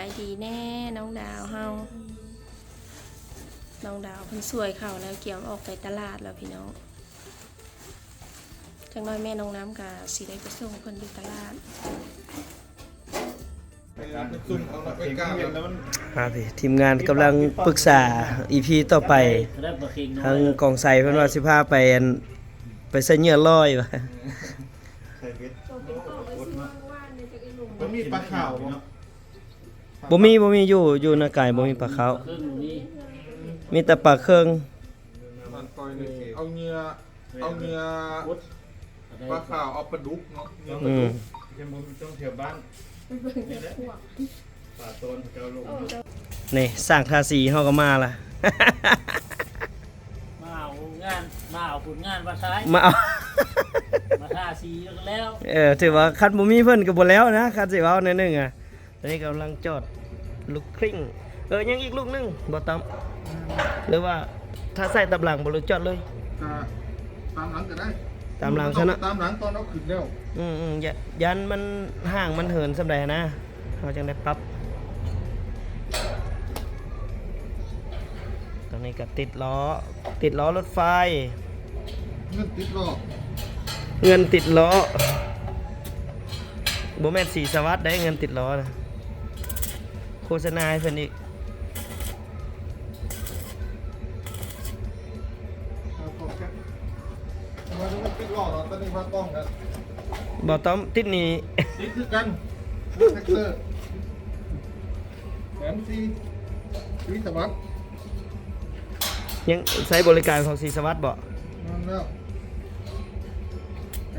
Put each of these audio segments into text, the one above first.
ายดีแน่ น้องดาวเฮา น้องดาวเพิ่นสวยเข่าแล้วเกี่ยวออกไปตลาดแล้วพี่น้อง จังน้อยแม่น้องน้ำกับสีได้ไปส่งเพิ่นอยู่ตลาดซุ่มเอาละไปกล้าแล้วมันครับพี่ทีมงานกำลังปรึกษา EP ต่อไปได้บะคิงทางกองไสเพิ่นว่าสิพาไปอันไปใส่เหยื่อลอยว่ะ มันมีปลาขาวเนาะบ่มีบ่มีอยู่อยู่ในกายบ่มีปลาขาวครึ่งนี้มีแต่ปลาเครื่องมันปล่อยนี่เอาเนื้อเอาเนื้อพุทธปลาขาวเอาปลาดุกเนาะเนื้อปลาอืดุมกยังบ่มีต้องเที่ยวบ้านนี่แหละปลาโตนเจ้าลูกนี่สร้างทาสีเฮาก็มาล่ะ มาเอางาน มาเอาผลงานมาใช้มาเอา มาท่าสีแล้วเออถือว่าคันบ่มีเพิ่นก็บ่แล้วนะคันสิเว้าแนวหนึงอะตอนนี้กำลังจอดลูกคริ่งเออยังอีกลูกหนึงบ่ตามหรือว่าถ้าใส่ตับหลังบ่รู้จอดเลย ก็ตามหลังก็ได้ตามหลังซะนะตามหลังตอนเอาขึ้นแล้วอืมอืมอย่ายันมันห่างมันเหินสำใดนะเราจังได้ปรับ ตอนนี้ก็ติดล้อ ติดล้อรถไฟ เงินติดรอบ เงินติดล้อโบแมนสีสวัสดได้เงินติดล้อนะโฆษณาให้เพิ่นอีกเอาพอแค่มาดูมันติดรอบเนาะตอนนี้ว่ากล้องกันบอต้อมติดหนี้ติดคือกันแท็กเตอร์แสนสี่วิสวัสดิ์ยังใช้บริการของสีสวัสดบ่นั่นแล้วแส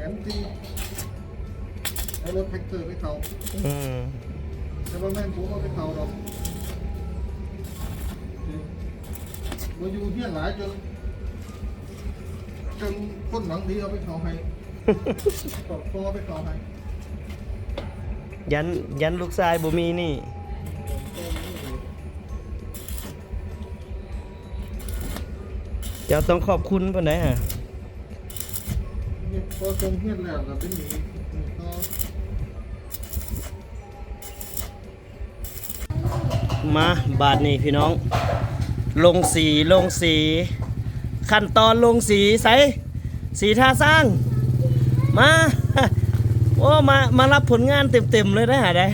นสี่เอารถแท็กเตอร์ไปเขาอืมแต่ว่าแม่นผมเอาไปเขาดอกมาอยู่เที่ยหลายจนจนคนหวังดีเอาไปเขาให้ตอกคอไปเขาให้ยันยันลูกชายบ่มีหนี่เดี๋ยวต้องขอบคุณเพิ่นได้ฮะ นี่พอทรงเที่ยนแล้วก็เป็นอย่างนี้นี่ก็มาบาทนี่พี่น้อง ลงสีลงสี ขั้นตอนลงสีใสสีท่าสร้าง มาโอ้มามารับผลงานเต็มๆเลยได้หาได้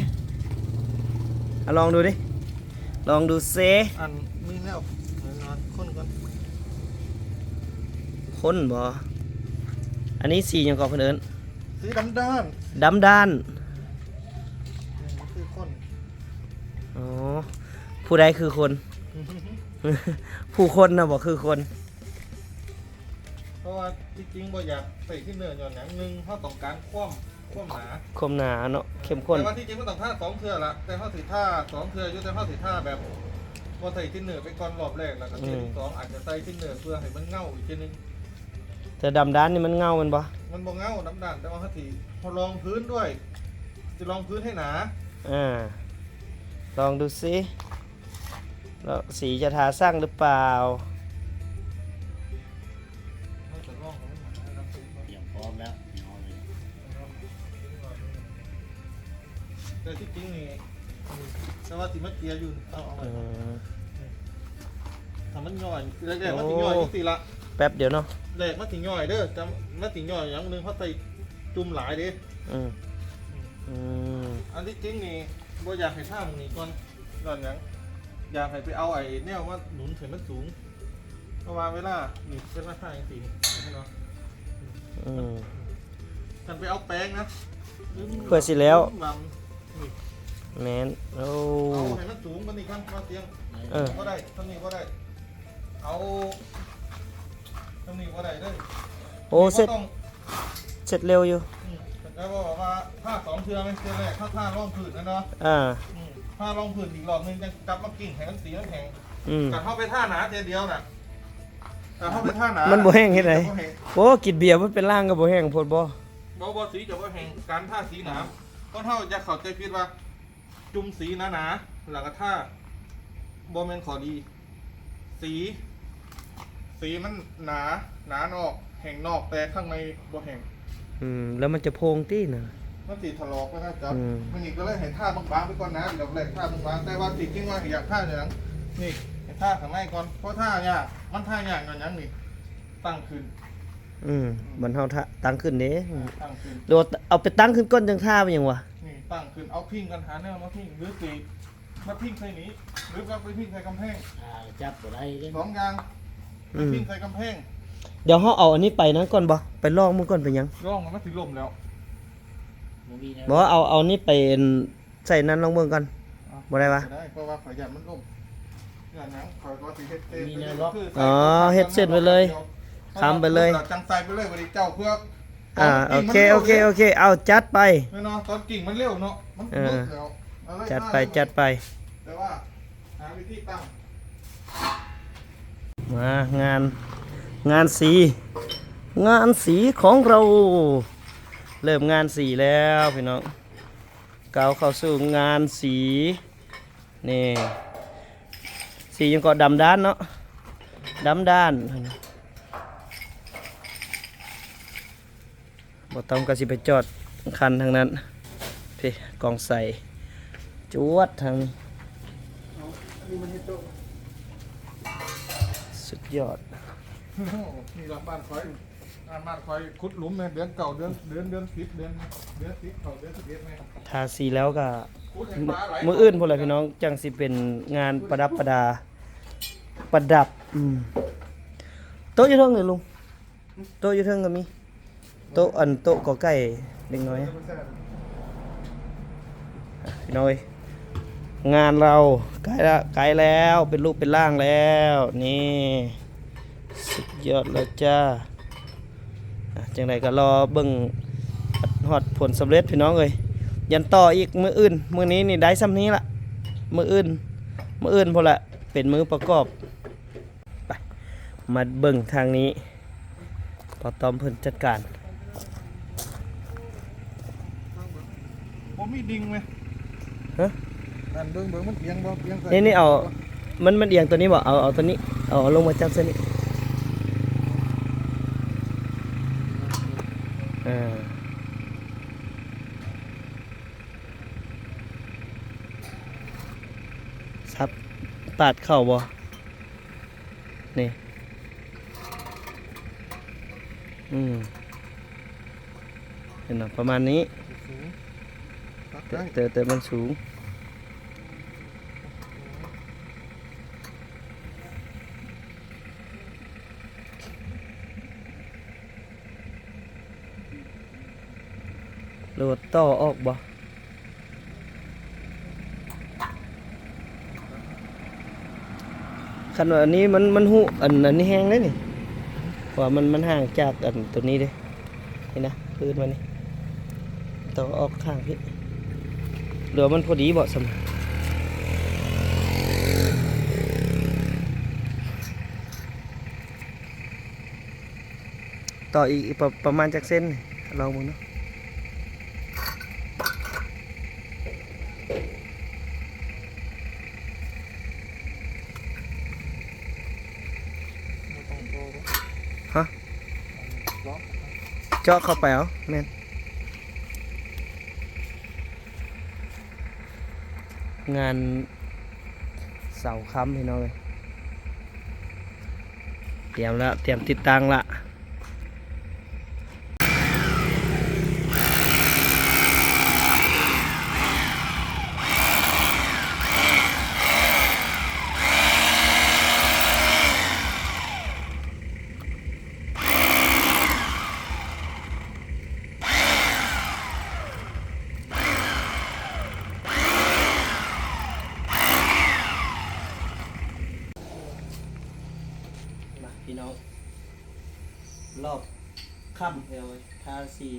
อะลองดูดิ ลองดูเซอันมีแล้วนอนคนก่อนคนบ่ อันนี้สีหยังก่อนเพิ่นเอิ้นสีดำด้านดำด้านนี่คือคนอ๋อ ผู้ใดคือคน ผู้คนนะบอกคือคน เพราะว่าจริงๆบ่อยากใส่ที่เนื้อหย่อนหนังหนึ่งเพราะต้องการคว่ำคว่ำหนาคมหนาเนาะเข้มข้น แต่ว่าที่จริงมันต้องท่าสองเทือละแต่เขาถือท่าสองเทืออยู่แต่เขาถือท่าแบบว่าใส่ที่เนื้อไปก่อนรอบแรกแล้วก็เทือที่สองอาจจะใส่ที่เนื้อเพื่อให้มันเงาอีกทีนึง แต่ดำด้านนี่มันเงามันบ่มันบ่เงาน้ำด่านแต่ว่าเขาถือพอรองพื้นด้วย จะรองพื้นให้หนาอ่าลองดูสิแล้วสีจะทาสร้างหรือเปล่าเขาจะรองให้มันหนาแล้วพื้นก่อนๆอย่างพร้อมแล้วเอาเลยแต่ที่จริงนี่แต่ว่าติมัดเกียร์อยู่เอาเอาไว้อืมทำมันย่อยแรกๆมันติย่อยที่สิละ แป๊บเดียวเนาะ แรกมันติย่อยเด้อจำมันติย่อยอย่างหนึงเขาใส่จุ่มหลายเด้อืมอืมอันที่จริงนี่บ่อยากให้ท่ามึงนี่ก่อนก่อนหยังอยากให้ไปเอาไอ้แนวว่าหนุนถึงมันสูงเพราะว่าเวลานี่เป็นว่าท่าอย่างสี่เนาะอืม ท่านไปเอาแป้งนะเพื่อสิแล้วลำนี่แมนโอ้ เอาให้มันสูงมันนี่กันมาเตียงเออก็ได้ทั้งนี้ก็ได้ เอา ทั้งนี้ก็ได้เด้อโอ้เสร็จบ่ต้องเสร็จเร็วอยู่อืมแล้วบอกว่าผ้าสองเทือไหมเทือแรกถ้าผ้าร่องผืนนะเนาะอ่าอืมผ้าร่องผืนอีกรอบนึงจะกลับมากิ่งแข็งสีน้ำแข็งอืม แต่เข้าไปท่าหนาเทียเดียวน่ะแต่เข้าไปท่าหนามัมันบ่แห้งเฮ็ดไดโอ้กินเบียร์มันเป็นร่างกับบ่แห้งโพดบ่บ่บ่สีจะบ่แห้งการท่าสีหนาก็เท่าจะเข้าใจผิดว่า จุ่มสีหนาหนาๆแล้วก็ท่าบ่แม่นขอดี สี สีมันหนาหนานอก แห่งนอกแต่ข้างในบ่แห่งอืมแล้วมันจะโพงตี้นะบมันติดถลอกไปนะจ๊ะอืม มันอีกก็เลยให้ท่าบางๆไปก่อนนะเดี๋ยวแรกท่าบางๆแต่ว่าจริงๆว่าอยากท่าอย่างนั้นนี่ให้ท่าข้างในก่อนเพราะท่ายากมันท่ายากอย่างนั้นนี่ตั้งขึ้นอืมมันเฮาทะตั้งขึ้นเด้ตั้งขึ้น โดดเอาไปตั้งขึ้นก้นจังท่าเป็นหยังวะนี่ตั้งขึ้นเอาพิงกันหาแนวมาพิงหรือตีมาพิงใส่นี้หรือว่าไปพิงใส่กำแพงอ่าจับบ่ได้เด้สองอย่างไป อืม พิงใส่กำแพงเดี๋ยวเฮาเอาอันนี้ไปนั้นก่อนบ่ไปลองมันก่อนเป็นหยังร่องมันสิล่มแล้วบ่มีแนวบ่ว่าเอาเอานี่ไปใส่นั้นลองเบิ่งก่อนบ่ได้วะได้เพราะว่าขยันมันล่มอย่างนั้นขอยก็สิเฮ็ดเต้นมีแนวล็อกคืออ๋อเฮ็ดเสร็จไปเลยค้ำไปเลยจังใส่ไปเลยวันนี้เจ้าเพื่ออ่าโอเคโอเคโอเค เอาจัดไปแน่นอนตอนกิ่งมันเร็วเนาะมันเออลุกแล้วเอาเลยจัดไปจัดไปแต่ว่าหาวิธีตั้ง มางานงานสี งานสีของเรา เริ่มงานสีแล้วพี่น้องก้าวเข้าสู่งานสีนี่สียังก็ดำด้านเนาะดำด้านบ่ต้องก็สิไปจอดคันทางนั้นพี่กองใส่จวดทางนี้ สุดยอด นี่หลังบ้านคอยบ้านบ้านคอยขุดหลุมเนี่ยเดือนเก่าเดือนเดือนเดือนสิบเดือนเดือนสิบเขาเดือนสิบเอ็ดไหมทาสีแล้วก็ขุดให้ปลาไหลมืออื่นพวกเราพี่น้องจังสิเป็นงานประดับประดา ประดับอืมโต๊ะอยู่เทิงเลยลุงโต๊ะอยู่เทิงก็มีโต๊ะอันโต๊ะกอไก่เล็กน้อยอะพี่น้อย งานเราใกล้ละใกล้แล้วเป็นรูปเป็นร่างแล้ว นี่สุดยอดแล้วจ้าอะจังไรก็รอเบิ่งฮอดผลสำเร็จพี่น้องเอ้ยยันต่ออีกมืออื่น มือนี้นี่ได้ซ้ำนี้ละมืออื่น มืออื่นพอละเป็นมือประกอบไปมาเบิ่งทางนี้พอตอมเพิ่นจัดการผมมีดิ่งไหมฮะ นั่นเบิ่งเบิ่งมันเอียงบ่เอียงใส่นี่นี่เอา มันมันเอียงตัวนี้บ่เอาเอาตัวนี้ เอาลงมาจับเส้นนี้อ่าซับปาดเข่าบ่นี่อืมเห็นไหมประมาณนี้สูงตัดแต่ได้ แต่แต่มันสูง โหลดต่อออกบ่คันว่าอันนี้มันมันหูอันอันนี้แห้งเลยนี่ว่ามันมันห่างจากอันตัวนี้เด้นี่นะพื้นมันนี่ต่อออกข้างพี่เหลือมันพอดีบ่สมต่ออีกประประมาณจากเส้นลองมึงเนาะ บ่ต้องโตบ่ ฮะ ล็อก เจาะเข้าไปเอาแม่นงานเสาค้ำพี่น้องเลยเตรียมแล้วเตรียมติดตั้งละมาพี่น้อง รอบ ค่ำเดียวเลทาสี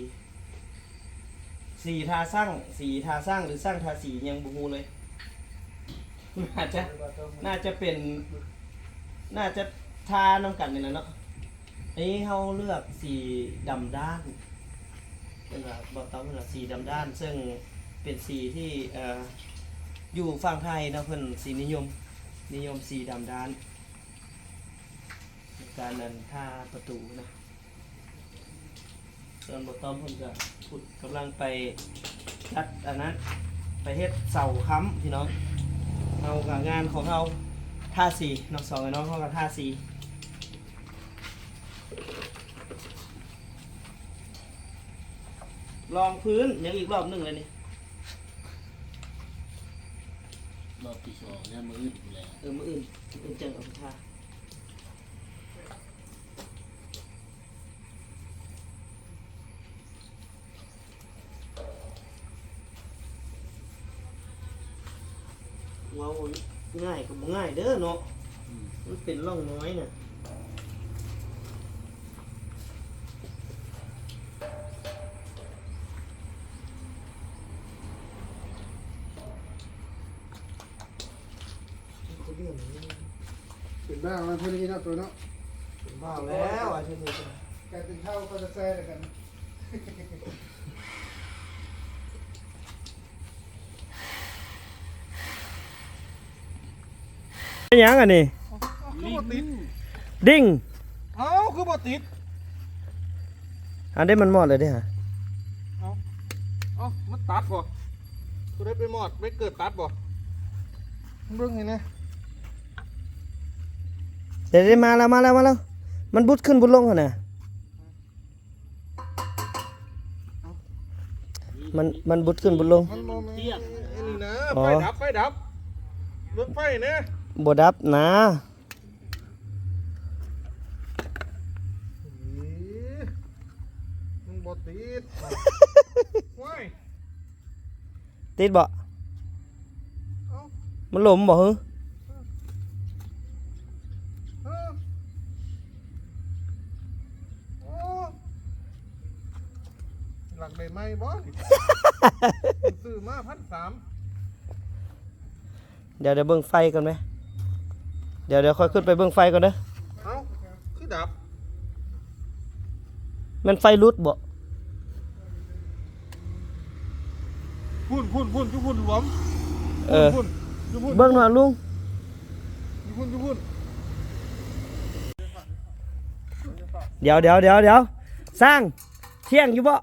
สีทาสร้างสีทาสร้างหรือสร้างทาสียังบูฮูเลย น่าจะน่าจะเป็น น่าจะทาน้ำกันนี่แหละเนาะอันนี้เขาเลือกสีดำด้านเป็นแบบบอกต้องเป็นแบบสีดำด้าน ซึ่งเป็นสีที่ออยู่ฝั่งไทยนะเพิ่อนสีนิยม นิยมสีดำด้าน การนั้นท่าประตูนะ ส่วนบต้อมเพิ่นก็ขุดกำลังไปจัดอันนั้นไปเฮ็ดเสาค้ำพี่น้องเอากับงานของเราท่าสีน้องสองไอ้น้องเขากับท่าสีลองพื้นยังอีกรอบหนึ่งเลยนี่รอบที่สองเนี่ยมืออื่นอยู่แล้วเออมืออื่นมืออื่นเจังเอาไปท่า ว้าวง่ายกับบ่ง่ายเด้อเนาะมันเป็นร่องน้อยน่ะเป็นบ้ามันเท่านี้เนาะตัวเนาะ บ้าแล้วอะที่นี่ กลายเป็นเท่าก็จะแซ่กัน เป็นห ยังอันนี้คือบ่ติดดิ้งเอ้าคือบ่ติดอันนี้มันหมดเลยเด้ฮะเอ้ามันตัดบ่กูได้ไปหมอดไปเกิดตัดบ่มึงเบิ่งเห็นไหมเดี๋ยวได้มาแล้วมาแล้วมาแล้ว มันบุดขึ้นบุดลงหั่นน่ะมันมันบุดขึ้นบุดลงมันโมเมนเที่ยงอันนี้นะอ๋อไฟดับไฟดับเลือกไฟเนี่ย บ่ดับนะอีมันบ่ติดว้ายติดบ่เอ้ามันหลมบ่ฮึเอ้าโอ้หลักได้ไหมบ่ซื้อมาพันสามเดี๋ยวเดี๋ยวเบิ่งไฟก่อนไหม เดี๋ยวเดี๋ยวค่อยขึ้นไปเบิ่งไฟก่อนเด้อเอ้าคือดับมันไฟรุดบ่พุ่นพุ่นพุ่นจุพุ่นหลวมเออพุ่นจุพุ่นเบิ่งหน่อยลุงจุพุ่นจุพุ่นเดี๋ยวเดี๋ยวเดี๋ยวเดี๋ยวสร้างเที่ยงอยู่บ่เอา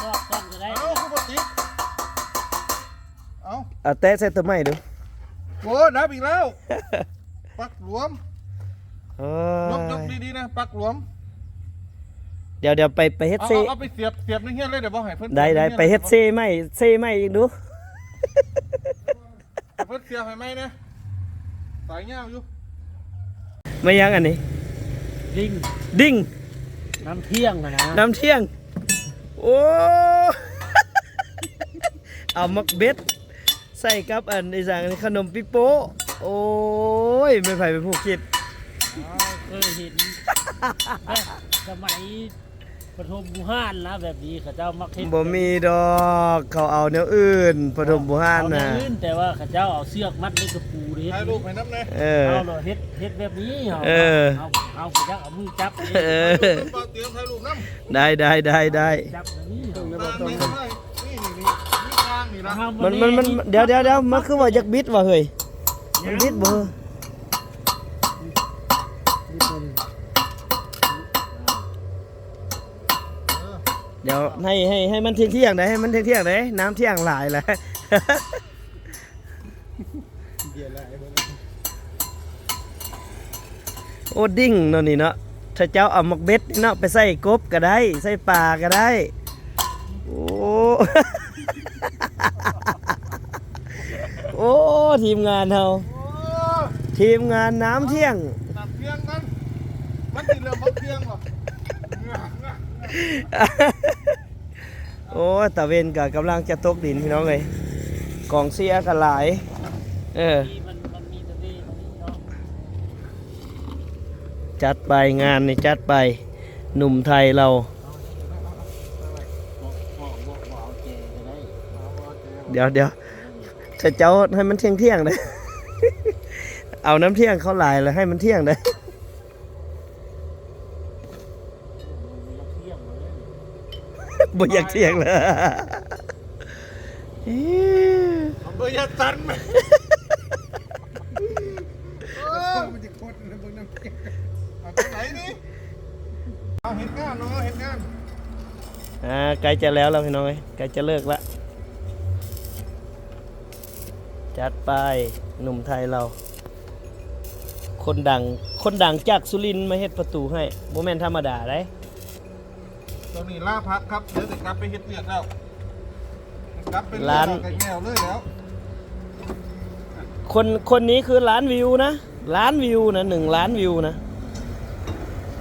ชอบต้นก็ได้เอ้าคือบ่ติดเอ้าเอาแตะใส่ต้นไม้ดู โอ้ดับอีกแล้ว ปักหลวมเอยกยกอดีๆนะ ปักหลวม เดี๋ยวเดี๋ยวไปไปเฮ็ดเอาเซเอาเอาไปเสียบเสียบในเฮียนเลยเดี๋ยวบ่ให้เพิ่นได้ได้สียบไปในเฮ็ดเซฮียนไม้เซไม้อีกดู เพิ่นเสียบให้ไหมนะสายยาวอยู่ไม่ยังอันนี้ลิงดิ้งน้ำเที่ยงนะนะน้ำเที่ยง โอ้ เอามักเบ็ด ใส่กับอันไอ้สั่งอันขนมปิโป้โอ้ยไม่ไผเป็นผู้คิดเคยเห็นแบบสมัยปฐมบุหานนะแบบนี้เขาเจ้ามักเห็นบ่มีดอกเขาเอาแนวอื่นปฐมบุหารเอาน่ะแนวอื่นแต่ว่าเขาเจ้าเอาเสือกมัดในกระปูนี่ถ่ายรูปให้น้ำเลยเออเอาเลยเฮ็ดเฮ็ดแบบนี้เอาเออเอาเอาเขาเจ้าเอามือจับนี่เออเพิ่นเปาเตรียมถ่ายรูปน้ำได้ได้ได้ได้จับแบบนี้เอาตาง มันมันมันเดี๋ยวเดี๋ยวเดี๋ยวมันคือว่าอยากบิดว่ะเฮ้ยมันบิดบ่เดี๋ยวให้ให้ให้มันเที่ยงเที่ยงๆได้ให้มันเที่ยงเที่ยงๆได้น้ำเที่ยงหลายแล้วโอ้ดิ้งเนาะนี่เนาะถ้าเจ้าเอาหมักเบ็ดนี่เนาะไปใส่กบก็ได้ ใส่ปลาก็ได้ โอ้ โอ้ ทีมงานเฮาโอ้ทีมงานน้ำเที่ยงตัดเพียงกันมันติดเรื่องมันเพียงหรอโอ้ตะเวนกับกำลังจะตกดินพี่น้องเลยกองเสียกันหลาย เออมันมันมีตะเวนตรงนี้เนาะจัดไปงานนี่จัดไปหนุ่มไทยเราบอกบอกบอกบอกเอาแจก็ได้เดี๋ยวเดี๋ยว ถ้าเจ้าให้มันเที่ยงเที่ยงๆเลยเอาน้ำเที่ยงเขาหลายแล้วให้มันเที่ยงเลยมันเที่ยงเลยบ่อยากเที่ยงเลยเอ๊ะมันเบอร์ยาตันไหมเออมันจะโคตรนะเบิ่งน้ำเกลือเอาไปไหนนี่เอาเห็นงานเนาะเห็นงานอ่าใกล้จะแล้วแล้วพี่น้องเอ้ยใกล้จะเลิกละ จัดไปหนุ่มไทยเรา คนดัง คนดังจากสุรินทร์มาเฮ็ดประตูให้โมเมนธรรมดาได้ตอนนี้ล่าพักครับเดี๋ยวจะกลับไปเฮ็ดเวียกแล้วกลับไปร้านไก่แก้วเลยแล้ว คนคนนี้คือล้านวิวนะล้านวิวนะหนึ่งล้านวิวนะ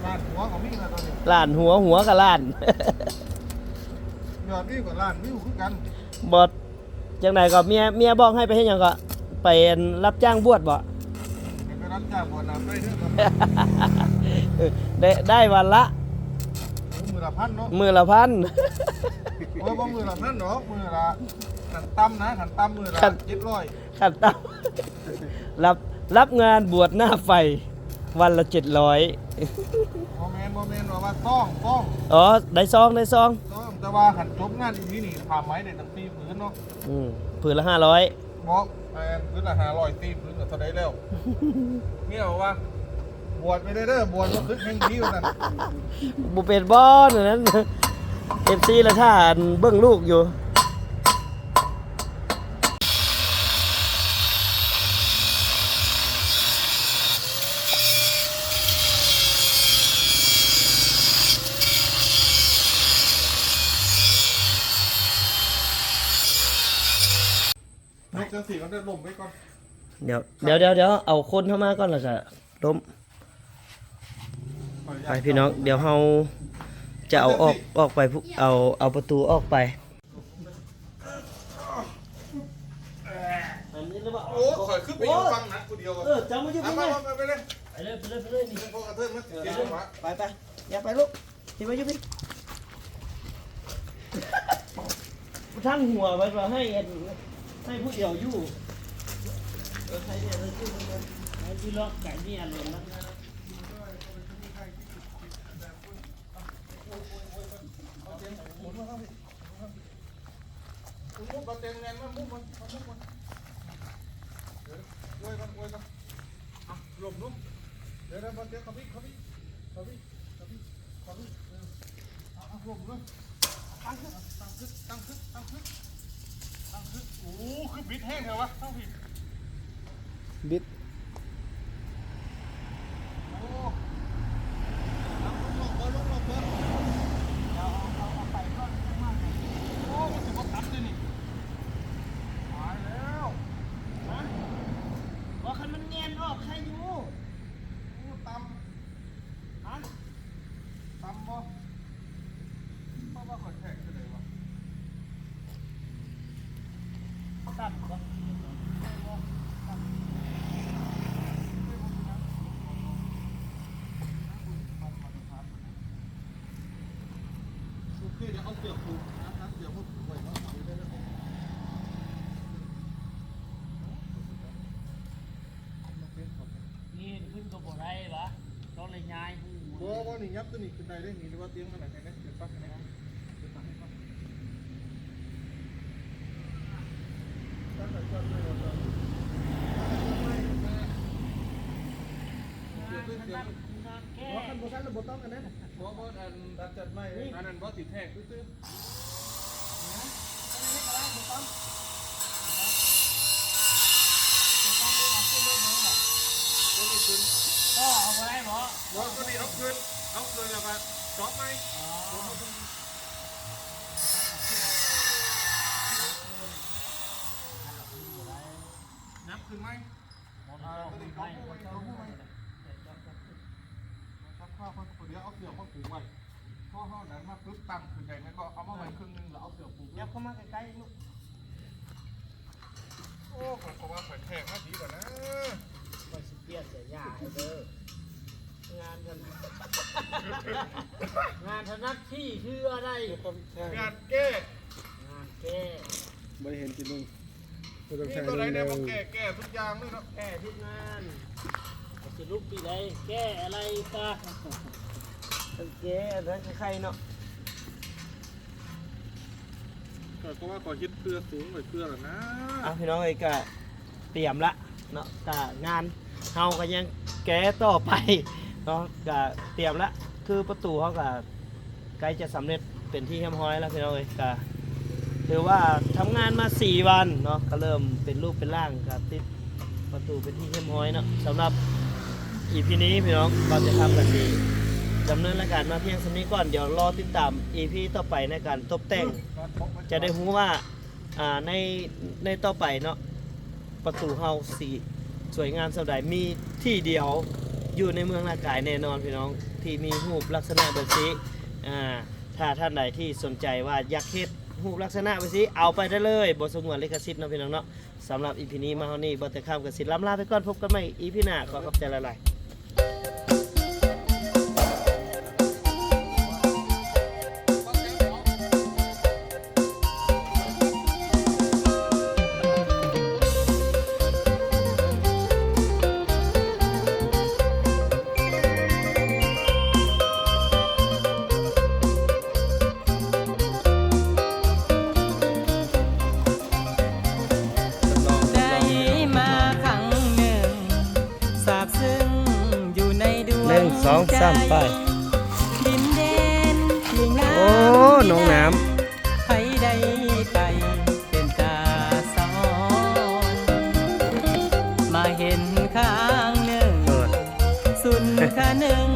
ร้านหัวของมี่นะตอนนี้ล้านหัวหัวกับล้านยอดวิวกับร้านวิวคือกันบอด จังไหนก็เมียเมียบอกให้ไปเฮ็ดหยังก็ไปรับจ้างบวชบ่ให้ไปรับจ้างบวชน้ำได้เด้อครับเออได้ได้วันละโอ้มือละพันเนาะมือละพันโอ้ยบ่มือละพันเนาะมือละขันตั้มนะขันตั้มมือละขันเจ็ดร้อยขันตามรับรับงานบวชหน้าไฟวันละเจ็ดร้อย โมเมนโมเมนว่าต้องต้องอ๋อ ได้ซองได้ซองต้องแต่ว่าขันจบงานอีกนี่นี่ผ่าไม้ได้ตั้งปีผืนเนาะอืมผืนละห้าร้อยบอกแอนพื้นละห้าร้อยตีพื้นละเท่าไดแล้วเนี่ยบอกว่าบวชไปได้เด้อบวชมาคึกแห่งดีกว่านั้นบุเป็นบอลอันนั้นเอฟซีละท่านเบิ้งลูกอยู่ นกจังสีมันได้ลมไว้ก่อน เดี๋ยวเดี๋ยวเดี๋ยวเดี๋ยวเอาคนเข้ามาก่อนแล้วก็ล้มขออนุญาไปตพี่น้อง เดี๋ยวเราจะเอาออกออกไปพุเอาเอาประตูออกไปอันนี้หรือเปล่าโอ้ขอยขึ้นไปอยู่ฟังนะกูเดียวเออจำไว้อยู่เอาพี่ไปไงไปไปเลยไปเลยไปเลยไปเลยนี่พวกกระเทินมาเดี๋ยววะไปไปอย่าไปลูกที่มาอยู่พี่ทั้งหัวไว้ว่าให้เอ็นให้ผู้เดียวอยู่ มันไอ้ที่ล็อกกระคุณมุกกับเตียงแนนมามุกมันเอามุกมันเดี๋ยวอวยกันอวยกันอะหลบลุกเดี๋ยวเดี๋ยวมาเตียงขับพี่ขับพี่ขับพี่ขับพี่ขับพี่เออเอาเอาหลบเลยตั้งขึ้นตั้งขึ้นตั้งขึ้นตั้งขึ้นตั้งขึ้นโอ้คือบิดแห้งเหรอวะตั้งผิด บิด โอ้เอาลงเบอร์ลงลงเบอร์เอาเอาเอาไปก่อนมากโอ้มันถือว่าตัดเลยนี่ตายแล้ว ว่าคันมันเนียนออกใครอยู่ โอ้ตำฮะตำบ่เพราะว่าข่อยแขกจะไหนวะ ตัดก่อน โอเคเดี๋ยวเอาเสือกผูกนะครับเดี๋ยวพวกไว้ว่าเอาได้แล้ว นี่ขึ้นก็บ่ได้หรอต้อง เลยย้ายหูบ่ว่านี่ยับตัวนี้ขึ้นได้ได้นี่หรือว่าเตียงขนาดไหนนะเดี๋ยวปักให้เดี๋ยวปักให้ก่อนตั้งแต่ก่อนเลยว่าจะเดี๋ยวเดี๋ยวเดี๋ยวแก้ว่าคันบ่ทันแล้วบ่ต้องกันนะบ่บ่อันอันจัดไม่อันนั้นบ่ติดแทกซื่อๆตัวนี้ขึ้น ก็เอาไปได้หรอบ่ตัวนี้เอาขึ้นเอาขึ้นแล้วก็จอบไหมนับขึ้นไหมอ่าตัวนี้เขาพูดไว้เขาพูดไว้ครับข้าวเขาเดี๋ยวเอาเสือมาผูกไว้พ่อเขาดันมาปึ๊บตั้งขึ้นใจไหมก็เอามาไว้ครึ่งหนึงแล้วเอาเสือผูกยับเข้ามาใกล้ๆลูกโอ้ผมก็ว่าแข็งแข็งมาดีกว่านะไปสิ เกียร์เสียหญ้าให้เด้องานกันงานถนัดที่คืออะไรงานแก้งานแก้บ่ได้เห็นกินนึงบ่ต้องนี่ใช้ตัวไหนนึงเนี่ยมาแก้แก้ทุกอย่างเลยเนาะแก้ทุกงานจะลุกปีใดแก้อะไรปะเจ๊อันนั้นใครๆเนาะก็ว่าขอคิดเพื่อสูงหน่อยเพื่อหรอนะอะพี่น้องเอ้ยก็เตรียมละเนาะก็งาน เฮาก็ยังแก้ต่อไปเนาะก็เตรียมละคือประตูเขาก็ใกล้จะสำเร็จเป็นที่เรียบร้อยแล้วพี่น้องเอ้ยก็ถือว่าทำงานมา 4 วันเนาะก็เริ่มเป็นรูปเป็นร่างก็ติดประตูเป็นที่เรียบร้อยเนาะสำหรับ EP นี้พี่น้องเราจะทำกันดีดำเนินรายการมาเพียงสำนี้ก่อนเดี๋ยวรอติดตาม EP ต่อไปในการตกแต่ง จะได้รู้ว่าอ่าในในต่อไปเนาะประตูเฮาสี สวยงามสำหรับมีที่เดียวอยู่ในเมืองนากายแน่นอนพี่น้องที่มีรูปลักษณะแบบนี้อ่าถ้าท่านใดที่สนใจว่าอยากเฮ็ดรูปลักษณะแบบนี้เอาไปได้เลยบทสงวนลิขสิทธิ์นะพี่น้องเนาะสำหรับอีพีนี้มาเฮานี่บ่แต่ข้ามกับสิล้ำลาไปก่อนพบกันใหม่อีพีหน้าขอขอบใจหลายๆ สองสามไปดินแดนที่งามโอ้น้องน้ใครได้ไปเป็นตาสองมาเห็นข้างหนึ่งเปิดสุนทาหนึ่ง